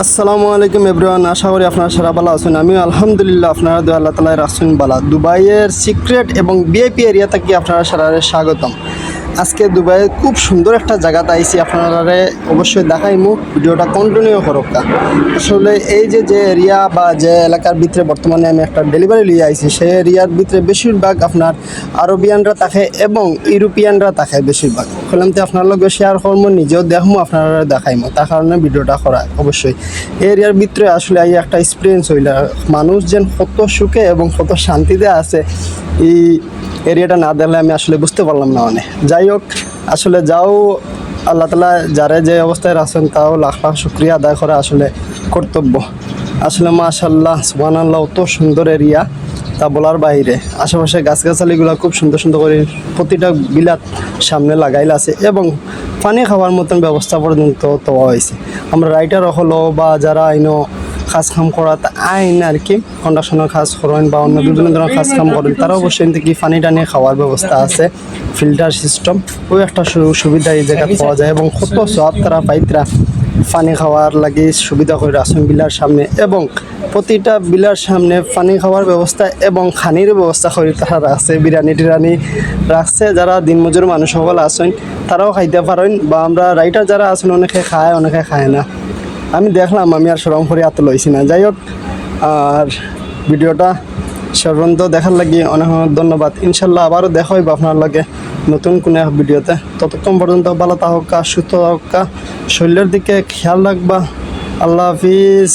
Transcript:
আসসালামু আলাইকুম এভরিওয়ান, আশা করি আপনারা সারা ভালো আছেন। আমি আলহামদুলিল্লাহ আপনারা দু আল্লাহ তালাই রাখছেন বালা। দুবাইয়ের সিক্রেট এবং বিআইপি এরিয়া থেকে আপনারা সারা স্বাগতম। আজকে দুবাইয়ের খুব সুন্দর একটা জায়গাতে আইছি আপনারা অবশ্যই দেখাইমু। ভিডিওটা কন্টিনিউ করকা। আসলে এই যে যে এরিয়া বা যে এলাকার ভিতরে বর্তমানে আমি একটা ডেলিভারি লিয়ে আইছি, সেই এরিয়ার ভিতরে বেশিরভাগ আপনার আরবিয়ানরা থাকে এবং ইউরোপিয়ানরা থাকে বেশিরভাগ। বললাম তো আপনার লগে শেয়ার করব নিজেও দেখব আপনারা দেখাইমো। তার কারণে ভিডিওটা করা অবশ্যই। এরিয়ার ভিতরে আসলে এই একটা এক্সপিরিয়েন্স হইল। মানুষ যেন কত সুখে এবং কত শান্তিতে আছে, এই এরিয়াটা না দেখলে আমি আসলে বুঝতে পারলাম না মানে যাই হোক, আসলে যাও, আল্লাহ তালা যারা যে অবস্থায় আছেন, তাও লাখ লাখ শুক্রিয়া আদায় করা আসলে কর্তব্য। আসলে মাশাল্লাহ সুবান আল্লাহ অত সুন্দর এরিয়া। তা বলার বাইরে। আশেপাশে গাছগাছালিগুলো খুব সুন্দর সুন্দর করে প্রতিটা বিলাত সামনে লাগাইলা আছে এবং পানি খাওয়ার মতন ব্যবস্থা পর্যন্ত তো হয়েছে। আমরা রাইটার হলো বা যারা আইনো কাজ কাম করা আইন আর কি কন্ডাকশনের কাজ করেন বা অন্য বিভিন্ন ধরনের কাজ কাম করেন, তারা অবশ্যই থেকে পানি টানি খাওয়ার ব্যবস্থা আছে ফিল্টার সিস্টেম ওই একটা সুবিধা এই জায়গায় পাওয়া যায় এবং কত সব তারা পাইতরা পানি খাওয়ার লাগে সুবিধা করে রাসন বিলার সামনে এবং প্রতিটা বিলার সামনে পানি খাওয়ার ব্যবস্থা এবং খানির ব্যবস্থা করে তারা রাখছে। বিরিয়ানি টিরানি রাখছে। যারা দিনমজুর মানুষ সকল আছেন, তারাও খাইতে পারেন বা আমরা রাইটার যারা আছেন, অনেকে খায় অনেকে খায় না। আমি দেখলাম, আমি আর সরম করে এত লইছি না। যাই হোক, আর ভিডিওটা সর্বন্ত দেখার লাগি অনেক অনেক ধন্যবাদ। ইনশাল্লাহ আবারও দেখা হইব আপনার লাগে নতুন কোনো এক ভিডিওতে। ততক্ষণ পর্যন্ত ভালো থাকা, সুস্থ থাকা, শরীরের দিকে খেয়াল রাখবা। আল্লাহ হাফিজ।